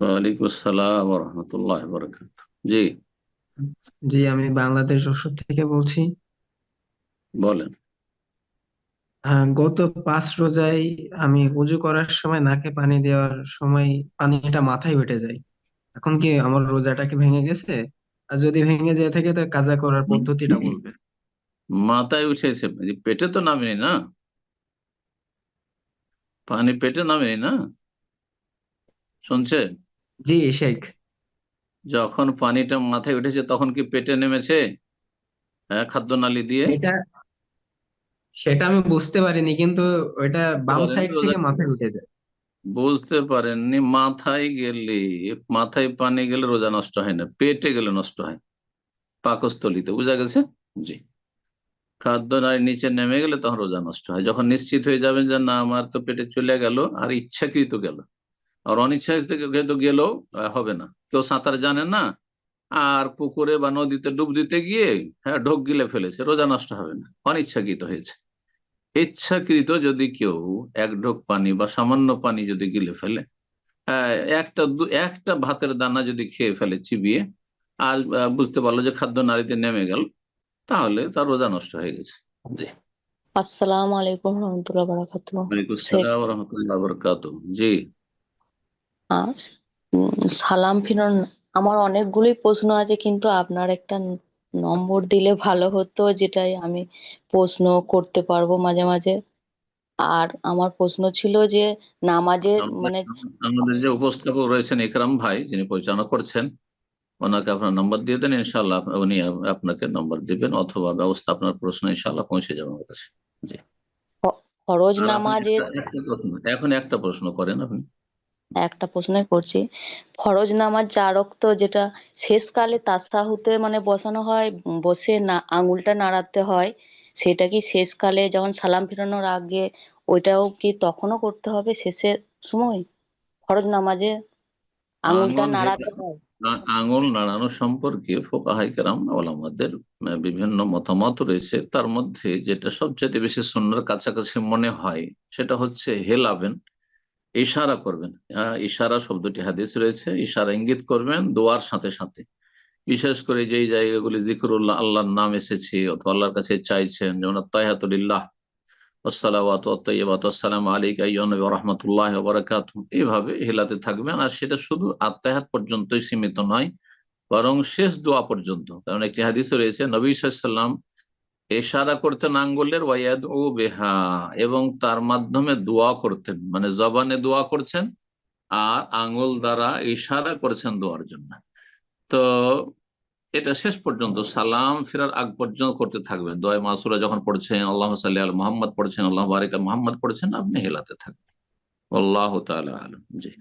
ওয়ালাইকুম আসসালাম রহমতুল্লাহ বরকাত জি। জি আমি বাংলাদেশ যশোর থেকে বলছি। বলেন। আহ, গত পাঁচ রোজায় আমি ওযু করার সময় নাকে পানি দেওয়ার সময় পানিটা মাথায় উঠে যায়। এখন কি আমার রোজাটা কি ভেঙে গেছে? আর যদি ভেঙে যেয়ে থাকে তো কাজা করার পদ্ধতিটা বলবেন মাথায় উঠেছে পেটে তো নামেনি না? পানি পেটে নামেনি না? শুনছে জি শেখ। যখন পানিটা মাথায় উঠেছে তখন কি পেটে নেমেছে? হ্যাঁ খাদ্যনালী দিয়ে? এটা সেটা আমি বুঝতে পারিনি কিন্তু ওইটা বাম সাইড থেকে মাথায় উঠে যায় বুঝতে পারেননি মাথায় গেলে মাথায় পানি গেলে রোজা নষ্ট হয় না পেটে গেলে নষ্ট হয়। পাকস্থলিতে বুঝা গেছে? জি। খাদ্য নারী নিচে নেমে গেলে তখন রোজা নষ্ট হয়। যখন নিশ্চিত হয়ে যাবেন যে না আমার তো পেটে চলে গেল আর ইচ্ছাকৃত গেল। আর অনিচ্ছাকৃত গেলেও হবে না। কেউ সাঁতার জানে না আর পুকুরে বা নদীতে ডুব দিতে গিয়ে হ্যাঁ ঢোক গিলে ফেলেছে রোজা নষ্ট হবে না। অনিচ্ছাকৃত হয়েছে। ইচ্ছাকৃত যদি কেউ এক ঢোক পানি বা সামান্য পানি যদি গিলে ফেলে একটা একটা ভাতের দানা যদি খেয়ে ফেলে চিবিয়ে আর বুঝতে পারল যে খাদ্য নারীতে নেমে গেল তাহলে তার রোজা নষ্ট হয়ে গেছে। জি। আসসালামু আলাইকুম রহমতুল্লাহ শেখ আসসালাম রহমতুল্লাহ জি। সালাম ফিরন আমার অনেকগুলোই প্রশ্ন আছে কিন্তু আপনার একটা নম্বর দিলে ভালো হতো যেটাই আমি প্রশ্ন করতে পারব মাঝে মাঝে। আর আমার প্রশ্ন ছিল যে নামাজে মানে আমাদের যে উপস্থাপক রয়েছেন ইকরাম ভাই যিনি পরিচালনা করছেন ওনাকে আপনার নম্বর দিয়ে দেন ইনশাল্লাহ উনি আপনাকে নম্বর দিবেন অথবা ব্যবস্থা আপনার প্রশ্ন ইনশাল্লাহ পৌঁছে যাবে আমার কাছে। জি। ফরজ নামাজে এখন একটা প্রশ্ন করেন আপনি। একটা প্রশ্নই করছি। ফরজ নামাজ চার ওয়াক্ত যেটা শেষকালে তাসাহুতে মানে বসানো হয় বসে না আঙুলটা নাড়াতে হয় সেটা কি শেষকালে যখন সালাম ফেরানোর আগে ওইটাও কি তখনও করতে হবে শেষের সময়? ফরজ নামাজে আঙুলটা নাড়াতে হয়। আঙুল নাড়ানো সম্পর্কে ফোকাহাই কেরাম ওলামাদের আহ, বিভিন্ন মতামত রয়েছে। তার মধ্যে যেটা সবচেয়ে বেশি সুন্নার কাছাকাছি মনে হয় সেটা হচ্ছে হেলাবেন। ইশারা করবেন। আহ, ইশারা শব্দটি হাদিস রয়েছে ইশারা ইঙ্গিত করবেন দোয়ার সাথে সাথে। বিশেষ করে যেই জায়গাগুলি জিকরুল্লাহ আল্লাহর নাম এসেছে অথবা আল্লাহর কাছে চাইছেন যেমন তাহাতুলিল্লাহ আত্তাইয়াবাত আসসালাম ওয়া রাহমাতুল্লাহি ওয়া বারাকাতুহু এইভাবে হেলাতে থাকবেন আর সেটা শুধু আত্মাহাত পর্যন্তই সীমিত নয় বরং শেষ দোয়া পর্যন্ত। কারণ একটি হাদিস রয়েছে নবী সাল্লাম এশারা করতেন আঙ্গুলের ওয়াইয়াদ ও বেহা, এবং তার মাধ্যমে দোয়া করতেন। মানে জবানে দোয়া করছেন আর আঙ্গুল দ্বারা ইশারা করেছেন দোয়ার জন্য। তো এটা শেষ পর্যন্ত, সালাম ফেরার আগ পর্যন্ত করতে থাকবেন। দোয়া মাসুরা যখন পড়ছেন আল্লাহ সাল্লি আল মোহাম্মদ পড়ছেন, আল্লাহ বারিক মোহাম্মদ পড়ছেন, আপনি হেলাতে থাকবেন। আল্লাহ তাআলা আলম। জি।